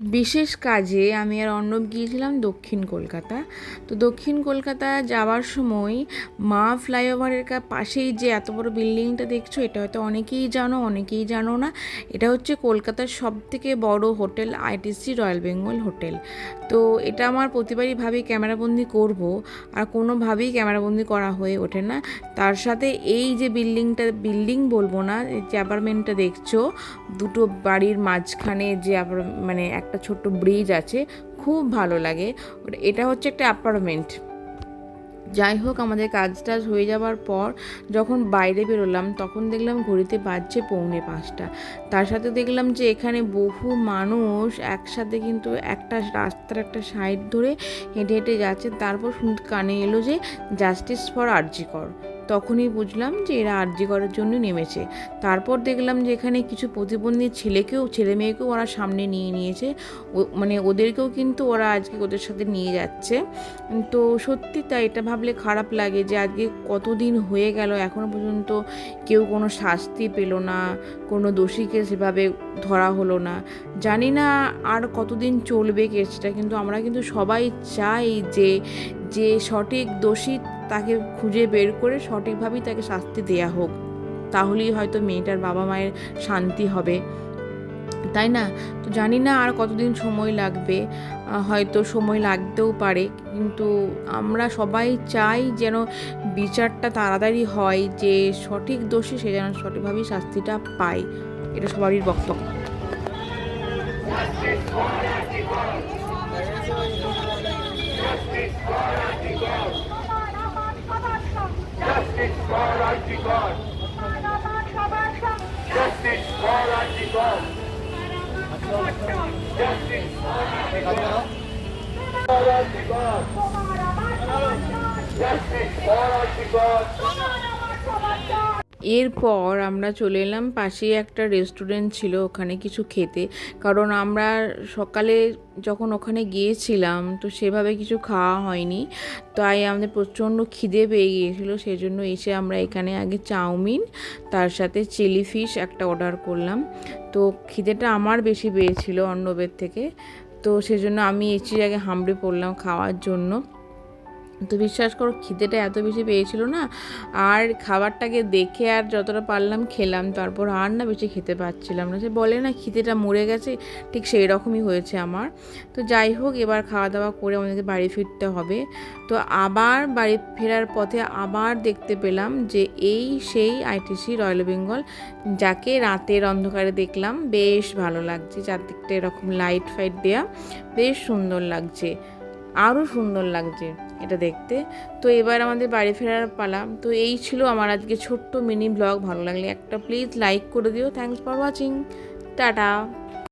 বিশেষ কাজে আমি আর অর্ণব গিয়েছিলাম দক্ষিণ কলকাতা। তো দক্ষিণ কলকাতা যাওয়ার সময় মা ফ্লাইওভারের পাশেই যে এত বড় বিল্ডিংটা দেখছ, এটা হয়তো অনেকেই জানো অনেকেই জানো না। এটা হচ্ছে কলকাতার সব থেকে বড় hotel, ITC royal Bengal hotel. তো এটা আমার প্রতিবারই ভাবি ক্যামেরাবন্দি করব, আর কোনোভাবেই ক্যামেরাবন্দি করা হয়ে ওঠে না। তার সাথে এই যে বিল্ডিংটা, বিল্ডিং বলব না, যে অ্যাপার্টমেন্টটা দেখছ, দুটো বাড়ির মাঝখানে যে মানে একটা ছোট্ট ব্রিজ আছে, খুব ভালো লাগে। এটা হচ্ছে একটা অ্যাপার্টমেন্ট যাই হোক, আমাদের কাজ টাজ হয়ে যাওয়ার পর যখন বাইরে বেরোলাম, তখন দেখলাম ঘড়িতে বাজছে পৌনে পাঁচটা। তার সাথে দেখলাম যে এখানে বহু মানুষ একসাথে কিন্তু একটা রাস্তার একটা সাইড ধরে হেঁটে হেঁটে যাচ্ছে। তারপর কানে এলো যে জাস্টিস ফর আরজিকর তখনই বুঝলাম যে এরা আরজিকরের জন্য নেমেছে। তারপর দেখলাম যে এখানে কিছু প্রতিবন্ধী ছেলেকেও, ছেলে মেয়েকেও ওরা সামনে নিয়ে নিয়েছে। মানে ওদেরকেও কিন্তু ওরা আজকে ওদের সাথে নিয়ে যাচ্ছে। তো সত্যি তাই, এটা ভাবলে খারাপ লাগে যে আজকে কতদিন হয়ে গেল, এখনও পর্যন্ত কেউ কোনো শাস্তি পেল না, কোনো দোষীকে সেভাবে ধরা হলো না। জানি না আর কতদিন চলবে কেসটা, কিন্তু আমরা কিন্তু সবাই চাই যে যে সঠিক দোষী তাকে খুঁজে বের করে সঠিকভাবেই তাকে শাস্তি দেয়া হোক, তাহলেই হয়তো মেয়েটার বাবা মায়ের শান্তি হবে। তাই না? তো জানি না আর কতদিন সময় লাগবে হয়তো সময় লাগতেও পারে, কিন্তু আমরা সবাই চাই যেন বিচারটা তাড়াতাড়ি হয়, যে সঠিক দোষী সে যেন সঠিকভাবেই শাস্তিটা পায়, এটা সবারই বক্তব্য। Justice for Antigone! Justice for Antigone! Justice for Antigone! Justice for Antigone! এরপর আমরা চলে এলাম, পাশেই একটা রেস্টুরেন্ট ছিল ওখানে কিছু খেতে। কারণ আমরা সকালে যখন ওখানে গিয়েছিলাম, তো সেভাবে কিছু খাওয়া হয়নি। তাই আমাদের প্রচণ্ড খিদে পেয়ে গিয়েছিল সেই জন্য এসে আমরা এখানে আগে চাউমিন, তার সাথে চিলি ফিশ একটা অর্ডার করলাম। তো খিদেটা আমার বেশি পেয়েছিল অন্নবের থেকে। তো সেজন্য আমি এসে আগে হামড়ে পড়লাম খাওয়ার জন্য। তো বিশ্বাস করো, খিদেটা এত বেশি পেয়েছিল না, আর খাবারটাকে দেখে আর যতটা পারলাম খেলাম, তারপর আর না বেশি খেতে পাচ্ছিলাম না। সে বলে না, খিদেটা মরে গেছে, ঠিক সেই রকমই হয়েছে আমার। তো যাই হোক, এবার খাওয়া দাওয়া করে আমাদেরকে বাড়ি ফিরতে হবে। তো আবার বাড়ি ফেরার পথে আবার দেখতে পেলাম যে এই সেই আইটিসি রয়্যাল বেঙ্গল যাকে রাতের অন্ধকারে দেখলাম, বেশ ভালো লাগছে। চারদিকটা এরকম লাইট ফাইট দেয়া, বেশ সুন্দর লাগছে আরও সুন্দর লাগছে। এটা দেখতে। তো এবার আমাদের বাড়ি ফেরার পালাম তো এই ছিল আমার আজকে ছোট্ট মিনি ব্লগ ভালো লাগলে একটা প্লিজ লাইক করে দিও। Thanks for watching tata.